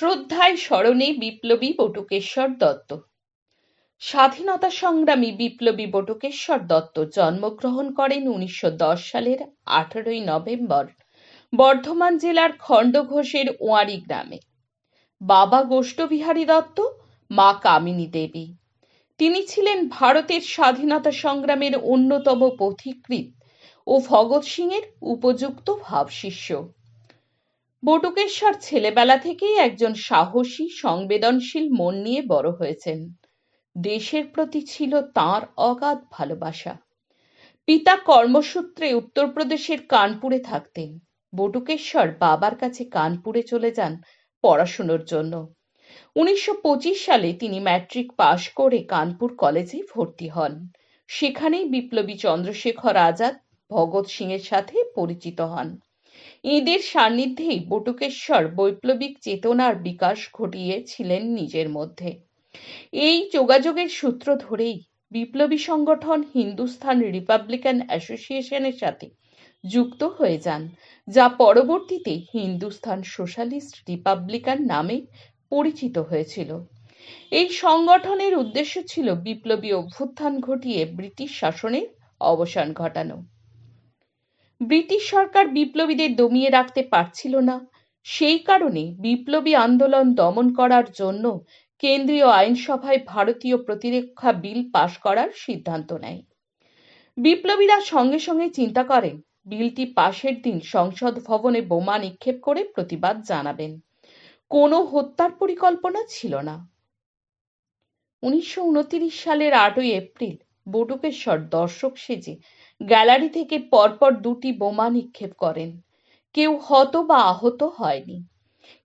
শ্রদ্ধায় স্মরণে বিপ্লবী বটুকেশ্বর দত্ত। স্বাধীনতা সংগ্রামী বিপ্লবী বটুকেশ্বর দত্ত জন্মগ্রহণ করেন উনিশশো সালের আঠারোই নভেম্বর, বর্ধমান জেলার খণ্ডঘোষের ওয়ারি গ্রামে। বাবা গোষ্ঠবিহারী দত্ত, মা কামিনী দেবী। তিনি ছিলেন ভারতের স্বাধীনতা সংগ্রামের অন্যতম পথিকৃৎ ও ভগৎ সিং এর উপযুক্ত ভাবশিষ্য। বটুকেশ্বর ছেলেবেলা থেকেই একজন সাহসী, সংবেদনশীল মন নিয়ে বড় হয়েছেন। দেশের প্রতি ছিল তার অগাধ ভালোবাসা। পিতা কর্মসূত্রে উত্তরপ্রদেশের কানপুরে থাকতেন। বটুকেশ্বর বাবার কাছে কানপুরে চলে যান পড়াশুনোর জন্য। উনিশশো পঁচিশ সালে তিনি ম্যাট্রিক পাশ করে কানপুর কলেজে ভর্তি হন। সেখানেই বিপ্লবী চন্দ্রশেখর আজাদ, ভগৎ সিংয়ের সাথে পরিচিত হন। এদের সান্নিধ্যেই বটুকেশ্বর বৈপ্লবিক চেতনার বিকাশ ঘটিয়েছিলেন নিজের মধ্যে। এই যোগাযোগের সূত্র ধরেই বিপ্লবী সংগঠন হিন্দুস্থান রিপাবলিকান অ্যাসোসিয়েশনের সাথে যুক্ত হয়ে যান, যা পরবর্তীতে হিন্দুস্থান সোশ্যালিস্ট রিপাবলিকান নামে পরিচিত হয়েছিল। এই সংগঠনের উদ্দেশ্য ছিল বিপ্লবী অভ্যুত্থান ঘটিয়ে ব্রিটিশ শাসনের অবসান ঘটানো। ব্রিটিশ সরকার বিপ্লবীদের দমিয়ে রাখতে পারছিল না। সেই কারণে বিপ্লবী আন্দোলন দমন করার জন্য কেন্দ্রীয় আইনসভায় ভারতীয় প্রতিরক্ষা বিল পাশ করার সিদ্ধান্ত নেয়। বিপ্লবীরা সঙ্গে সঙ্গে চিন্তা করেন, বিলটি পাশের দিন সংসদ ভবনে বোমা নিক্ষেপ করে প্রতিবাদ জানাবেন। কোনো হত্যার পরিকল্পনা ছিল না। উনিশশো উনত্রিশ সালের আটই এপ্রিল বটুকেশ্বর দর্শক সেজে গ্যালারি থেকে পরপর দুটি বোমা নিক্ষেপ করেন। কেউ হত বা আহত হয়নি।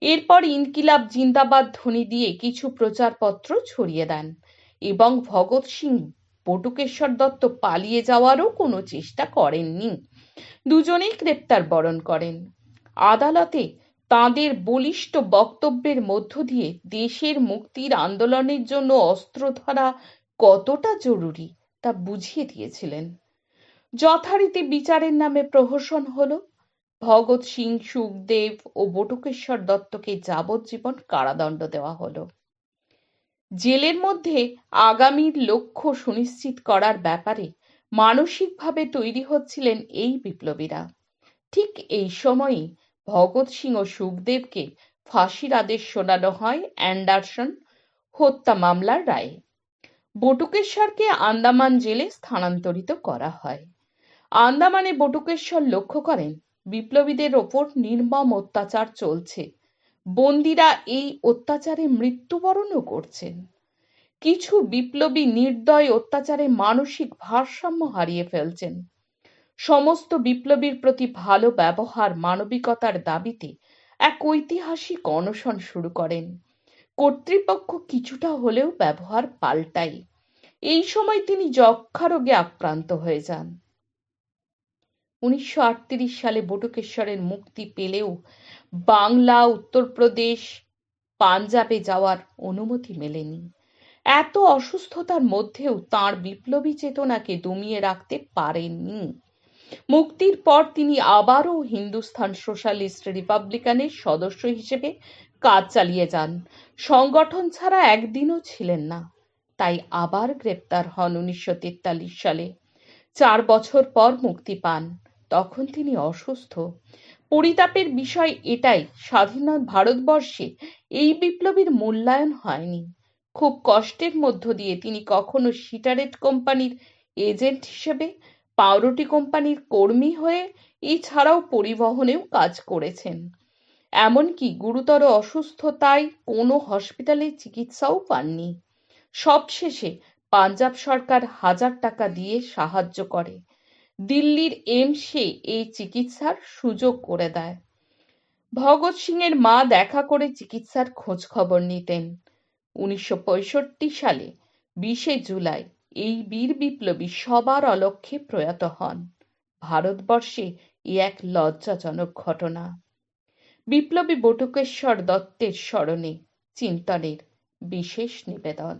এরপর ইনকিলাব জিন্দাবাদ ধ্বনি দিয়ে কিছু প্রচারপত্র ছড়িয়ে দেন এবং ভগৎ সিং বটুকেশ্বর দত্ত পালিয়ে যাওয়ারও কোনো চেষ্টা করেননি। দুজনেই গ্রেপ্তার বরণ করেন। আদালতে তাঁদের বলিষ্ঠ বক্তব্যের মধ্য দিয়ে দেশের মুক্তির আন্দোলনের জন্য অস্ত্র ধরা কতটা জরুরি তা বুঝিয়ে দিয়েছিলেন। যথারীতি বিচারের নামে প্রহসন হলো। ভগৎ সিং, সুখদেব ও বটুকেশ্বর দত্তকে যাবজ্জীবন কারাদণ্ড দেওয়া হলো। জেলের মধ্যে আগামীর লক্ষ্য সুনিশ্চিত করার ব্যাপারে মানসিকভাবে তৈরি হচ্ছিলেন এই বিপ্লবীরা। ঠিক এই সময়ই ভগৎ সিং ও সুখদেবকে ফাঁসির আদেশ শোনানো হয় অ্যান্ডারসন হত্যা মামলার রায়ে। বটুকেশ্বরকে আন্দামান জেলে স্থানান্তরিত করা হয়। আন্দামানে বটুকেশ্বর লক্ষ্য করেন, বিপ্লবীদের ওপর নির্মম অত্যাচার চলছে। বন্দিরা এই অত্যাচারে মৃত্যুবরণও করছেন। কিছু বিপ্লবী নির্দয় অত্যাচারে মানসিক ভারসাম্য হারিয়ে ফেলছেন। সমস্ত বিপ্লবীর প্রতি ভালো ব্যবহার মানবিকতার দাবিতে এক ঐতিহাসিক অনশন শুরু করেন। কর্তৃপক্ষ কিছুটা হলেও ব্যবহার পাল্টায়। এই সময় তিনি যক্ষা রোগে আক্রান্ত হয়ে যান। উনিশশো আটত্রিশ সালে বটুকেশ্বরের মুক্তি পেলেও বাংলা, উত্তরপ্রদেশ, পাঞ্জাবে যাওয়ার অনুমতি মেলেনি। এত অসুস্থতার মধ্যেও তার বিপ্লবী চেতনাকে দমিয়ে রাখতে পারেননি। মুক্তির পর তিনি আবারও হিন্দুস্থান সোশ্যালিস্ট রিপাবলিকানের সদস্য হিসেবে কাজ চালিয়ে যান। সংগঠন ছাড়া একদিনও ছিলেন না, তাই আবার গ্রেপ্তার হন উনিশশো তেতাল্লিশ সালে। চার বছর পর মুক্তি পান। তখন তিনি অসুস্থ। পরিতাপের বিষয় এটাই স্বাধীন ভারতবর্ষে এই বিপ্লবীর মূল্যায়ন হয়নি। খুব কষ্টের মধ্য দিয়ে তিনি কখনো সিটারেট কোম্পানির এজেন্ট হিসেবে, পাউরুটি কোম্পানির কর্মী হয়ে এছাড়াও পরিবহনেও কাজ করেছেন। এমনকি গুরুতর অসুস্থতায় কোনো হসপিটালে চিকিৎসাও পাননি। সবশেষে পাঞ্জাব সরকার হাজার টাকা দিয়ে সাহায্য করে। দিল্লির এইমসে এই চিকিৎসার সুযোগ করে দেয়। ভগৎ সিংয়ের মা দেখা করে চিকিৎসার খোঁজ খবর নিতেন। উনিশশো পঁয়ষট্টি সালে বিশে জুলাই এই বীর বিপ্লবী সবার অলক্ষ্যে প্রয়াত হন। ভারতবর্ষে এ এক লজ্জাজনক ঘটনা। বিপ্লবী বটুকেশ্বর দত্তের স্মরণে চিন্তনের বিশেষ নিবেদন।